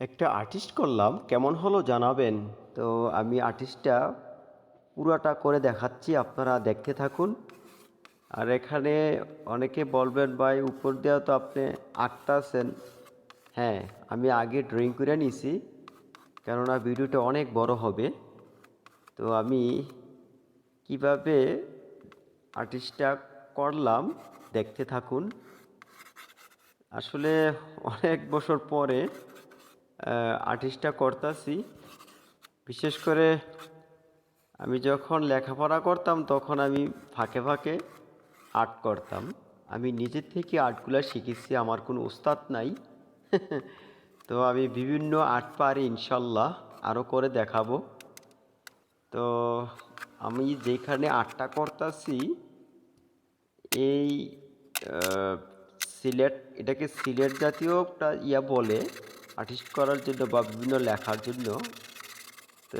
একটা আর্টিস্ট করলাম, কেমন হলো জানাবেন? তো আমি আর্টিস্টটা পুরাটা করে দেখাচ্ছি, আপনারা দেখতে থাকুন। আর এখানে অনেকে বলবেন, ভাই, উপর দেওয়া তো আপনি আঁকতাছেন হ্যাঁ আমি আগে ড্রয়িং করে নিছি, কেননা ভিডিওটা অনেক বড় হবে। তো আমি কীভাবে আর্টিস্টটা করলাম, দেখতে থাকুন। আসলে অনেক বছর পরে আর্টিস্টটা করতেছি। বিশেষ করে আমি যখন লেখাপড়া করতাম, তখন আমি ফাঁকে ফাঁকে আর্ট করতাম। আমি নিজের থেকে আর্টগুলো শিখেছি, আমার কোনো উস্তাদ নাই। তো আমি বিভিন্ন আর্ট পারি, ইনশাল্লাহ আরও করে দেখাবো। তো আমি যেখানে আর্টটা করতেছি, এই সিলেট, এটাকে সিলেট জাতীয় একটা ইয়া বলে আর্টিস্ট করার জন্য বা বিভিন্ন লেখার জন্য, তো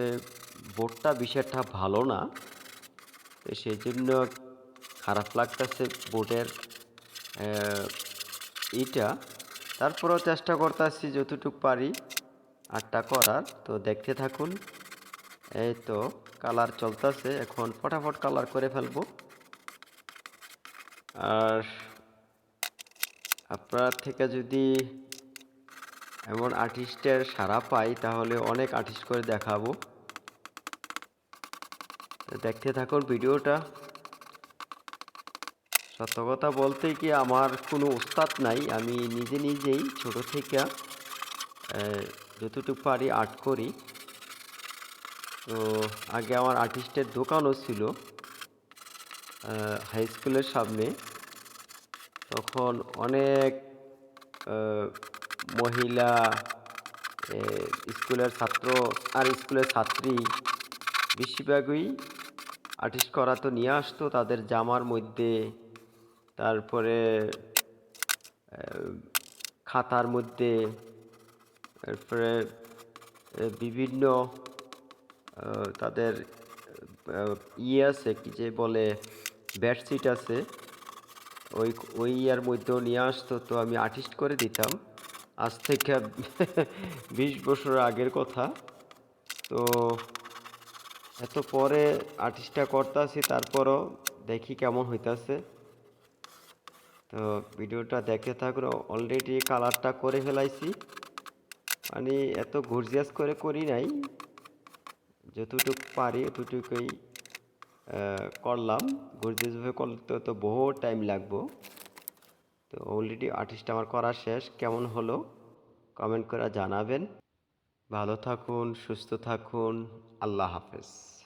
বোর্ডটা বিষয়টা ভালো না। তো সেই জন্য খারাপ লাগতেছে বোর্ডের এইটা তারপরেও চেষ্টা করতেছি যতটুকু পারি আর্টটা করার। তো দেখতে থাকুন, এই তো কালার চলতেছে। এখন ফটাফট কালার করে ফেলব। আর আপনার থেকে যদি এমন আর্টিস্টের সাড়া পাই, তাহলে অনেক আর্টিস্ট করে দেখাবো। দেখতে থাকুন ভিডিওটা। সত্য কথা বলতে কি আমার কোনো উস্তাদ নাই, আমি নিজে নিজেই ছোট থেকে যতটুকু পারি আর্ট করি। তো আগে আমার আর্টিস্টের দোকানও ছিল হাই স্কুলের সামনে। তখন অনেক মহিলা স্কুলের ছাত্র আর স্কুলের ছাত্রী বেশিরভাগই আর্টিস্ট করা তো নিয়ে আসতো, তাদের জামার মধ্যে, তারপরে খাতার মধ্যে, তারপরে বিভিন্ন তাদের ইয়ে আছে কি যে বলে, বেডশিট আছে, ওই ওই ইয়ার মধ্যেও নিয়ে আসতো, তো আমি আর্টিস্ট করে দিতাম। আজ থেকে বিশ বছর আগের কথা। তো এত পরে আর্টিস্টটা করতেছি তারপরও দেখি কেমন হইতাছে। তো ভিডিওটা দেখে থাকুন অলরেডি কালারটা করে ফেলাইছি। মানে এত গর্জিয়াস করে করি নাই। যতটুকু পারি অতটুকুই আহ, করলাম। গর্জিয়াসভাবে করলে তো তো বহু টাইম লাগবো। তো অলরেডি আর্টিস্ট আমার করা শেষ। কেমন হলো? কমেন্ট করে জানাবেন। ভালো থাকুন, সুস্থ থাকুন। আল্লাহ হাফেজ।